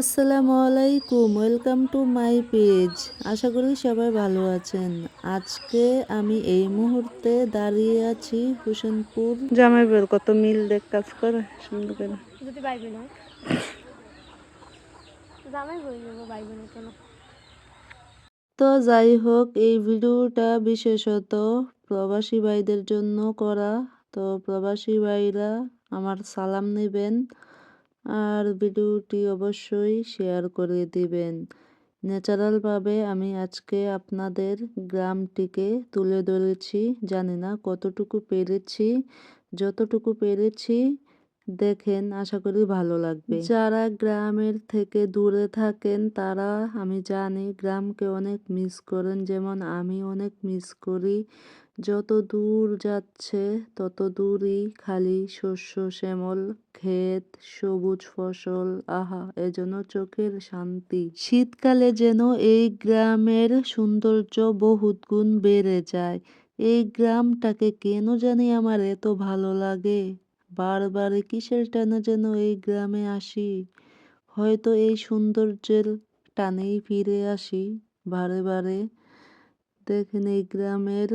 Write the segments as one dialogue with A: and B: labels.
A: আসসালামু আলাইকুম welcome to my page. আশা করি সবাই ভালো আছেন। আজকে আমি এই মুহূর্তে দাঁড়িয়ে আছি হোসেনপুর। জামাইবের কত মিল দেখ কাজ করে সুন্দর করে।
B: যদি বাইবে না জামাই বই বাইবে না কেন?
A: তো যাই হোক এই ভিডিওটা বিশেষত প্রবাসী ভাইদের জন্য করা। তো প্রবাসী ভাইরা আমার সালাম নেবেন। আর ভিডিওটি অবশ্যই শেয়ার করে দিবেন। ন্যাচারালভাবে আমি আজকে আপনাদের গ্রামটিকে তুলে ধরেছি। জানি না কতটুকু পেরেছি, যতটুকু পেরেছি দেখেন, আশা করি ভালো লাগবে। যারা গ্রামের থেকে দূরে থাকেন, তারা, আমি জানি, গ্রামকে অনেক মিস করেন। যেমন আমি অনেক মিস করি। যত দূর যাচ্ছে, তত দূরই খালি শস্য, শ্যামল, ক্ষেত, সবুজ ফসল, আহা, এজন্য চোখের শান্তি। শীতকালে যেন এই গ্রামের সৌন্দর্য বহুত গুণ বেড়ে যায়। এই গ্রামটাকে কেন জানি আমার এত ভালো লাগে। বারবার কিসের টানে যেন এই গ্রামে আসি? হয়তো এই সৌন্দর্যের টানেই ফিরে আসি। বারে বারে দেখেন এই গ্রামের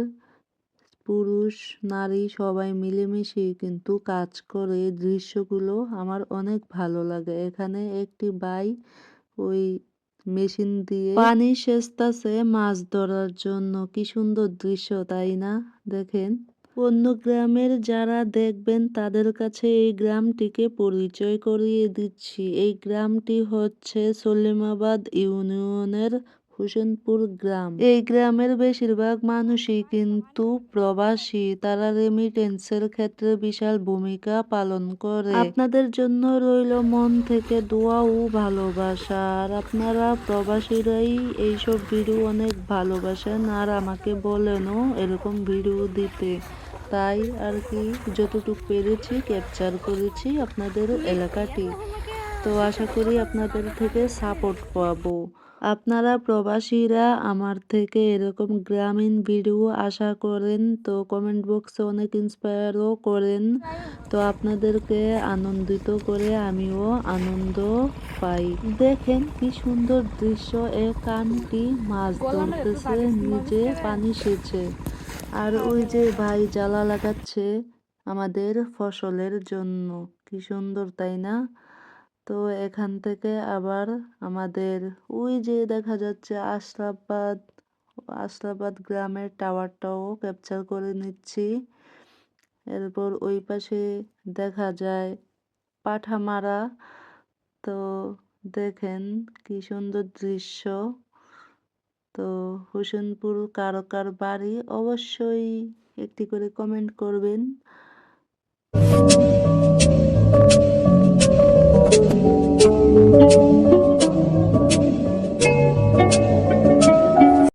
A: পুরুষ, নারী সবাই মিলেমিশে কিন্তু কাজ করে। এই দৃশ্যগুলো আমার অনেক ভালো লাগে। এখানে একটি বাই ওই মেশিন দিয়ে পানি সেচতাছে মাছ ধরার জন্য। কি সুন্দর দৃশ্য, তাই না? দেখেন। অন্য গ্রামের যারা দেখবেন, তাদের কাছে এই গ্রামটিকে পরিচয় করিয়ে দিচ্ছি। এই গ্রামটি হচ্ছে সলিমাবাদ ইউনিয়নের হোসেনপুর গ্রাম। এই গ্রামের বেশিরভাগ মানুষই কিন্তু প্রবাসী। তারা রেমিটেন্সের ক্ষেত্রে বিশাল ভূমিকা পালন করে। আপনাদের জন্য রইল মন থেকে দোয়া ও ভালোবাসা। আর আপনারা প্রবাসীরাই এইসব ভিডিও অনেক ভালোবাসেন। আর আমাকে বলেনও এরকম ভিডিও দিতে। তাই আর কি যতটুকু পেরেছি ক্যাপচার করেছি আপনাদের এলাকাটি। তো আশা করি আপনাদের থেকে সাপোর্ট পাবো। আপনারা প্রবাসীরা আমার থেকে এরকম গ্রামীণ ভিডিও আশা করেন, তো কমেন্ট বক্সে অনেক ইন্সপায়ারও করেন। তো আপনাদেরকে আনন্দিত করে আমিও আনন্দ পাই। দেখেন কি সুন্দর দৃশ্য, এ কানটি মাছ ধরতেছে নিজে পানি সেচে। আর ওই যে ভাই জ্বালা লাগাচ্ছে আমাদের ফসলের জন্য। কি সুন্দর, তাই না? তো এখান থেকে আবার আমাদের ওই যে দেখা যাচ্ছে আশরাফাবাদ আশরাফাবাদ গ্রামের টাওয়ারটাও ক্যাপচার করে নিচ্ছি। এরপর ওই পাশে দেখা যায় পাঠামারা। তো দেখেন কি সুন্দর দৃশ্য। তো হোসেনপুর কারকার বাড়ি অবশ্যই একটি করে কমেন্ট করবেন।